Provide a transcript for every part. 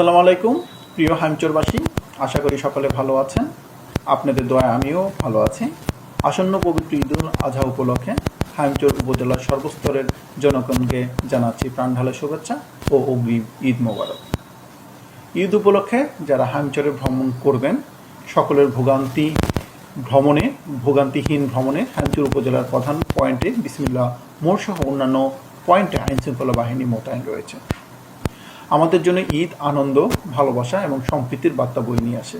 আসসালামু আলাইকুম, প্রিয় হামচরবাসী, আশা করি সকলে ভালো আছেন। আপনাদের দয়া, আমিও ভালো আছি। আসন্ন পবিত্র ঈদ উল আজহা উপলক্ষে হামচর উপজেলার সর্বস্তরের জনগণকে জানাচ্ছি প্রাণ প্রাণঢালা শুভেচ্ছা ও অগ্রিম ঈদ মোবারক। ঈদ উপলক্ষে যারা হামচরে ভ্রমণ করবেন, সকলের ভোগান্তি ভ্রমণে, ভোগান্তিহীন ভ্রমণে হামচর উপজেলার প্রধান পয়েন্টে বিসমিল্লা মোড় সহ অন্যান্য পয়েন্টে আইনশৃঙ্খলা বাহিনী মোতায়েন রয়েছে। আমাদের জন্য ঈদ, আনন্দ, ভালোবাসা এবং সম্প্রীতির বার্তা বই নিয়ে আসে।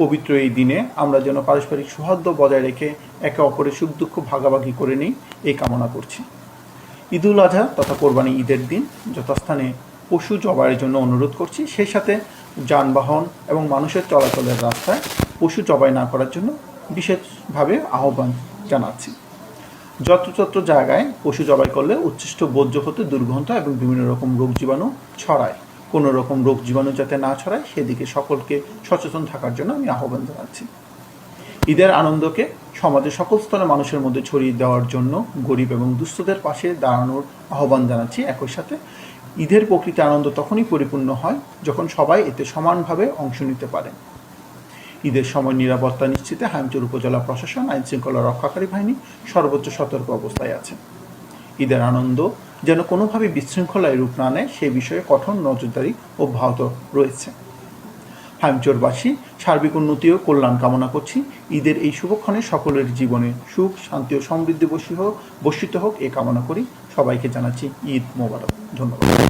পবিত্র এই দিনে আমরা যেন পারস্পরিক সৌহার্দ্য বজায় রেখে একে অপরের সুখ দুঃখ ভাগাভাগি করে নিই, এই কামনা করছি। ঈদ উল আজহা তথা কোরবানি ঈদের দিন যথাস্থানে পশু জবাইয়ের জন্য অনুরোধ করছি। সেই সাথে যানবাহন এবং মানুষের চলাচলের রাস্তায় পশু জবাই না করার জন্য বিশেষভাবে আহ্বান জানাচ্ছি। যত্রতত্র জায়গায় পশু জবাই করলে উচ্ছিষ্ট বর্জ্য হতে দুর্গন্ধ এবং বিভিন্ন রকম রোগ জীবাণু ছড়ায়। কোনো রকম রোগ জীবাণু যাতে না ছড়ায়, সেদিকে সকলকে সচেতন থাকার জন্য আমি আহ্বান জানাচ্ছি। ঈদের আনন্দকে সমাজের সকল স্তরের মানুষের মধ্যে ছড়িয়ে দেওয়ার জন্য গরিব এবং দুস্থদের পাশে দাঁড়ানোর আহ্বান জানাচ্ছি একই সাথে। ঈদের প্রকৃতি আনন্দ তখনই পরিপূর্ণ হয় যখন সবাই এতে সমানভাবে অংশ নিতে পারে ঈদের সময় নিরাপত্তা নিশ্চিতে হাইমচর উপজেলা প্রশাসন, আইন শৃঙ্খলা রক্ষাকারী বাহিনী সর্বোচ্চ সতর্ক অবস্থায় আছে। ঈদের আনন্দ যেন কোনোভাবে বিশৃঙ্খলায় রূপ না নেয়, সে বিষয়ে কঠোর নজরদারি অব্যাহত রয়েছে। হাইমচরবাসী সার্বিক উন্নতি ও কল্যাণ কামনা করছি। ঈদের এই শুভক্ষণে সকলের জীবনে সুখ, শান্তি ও সমৃদ্ধি বসি হোক বর্ষিত হোক এ কামনা করি। সবাইকে জানাচ্ছি ঈদ মোবারক। ধন্যবাদ।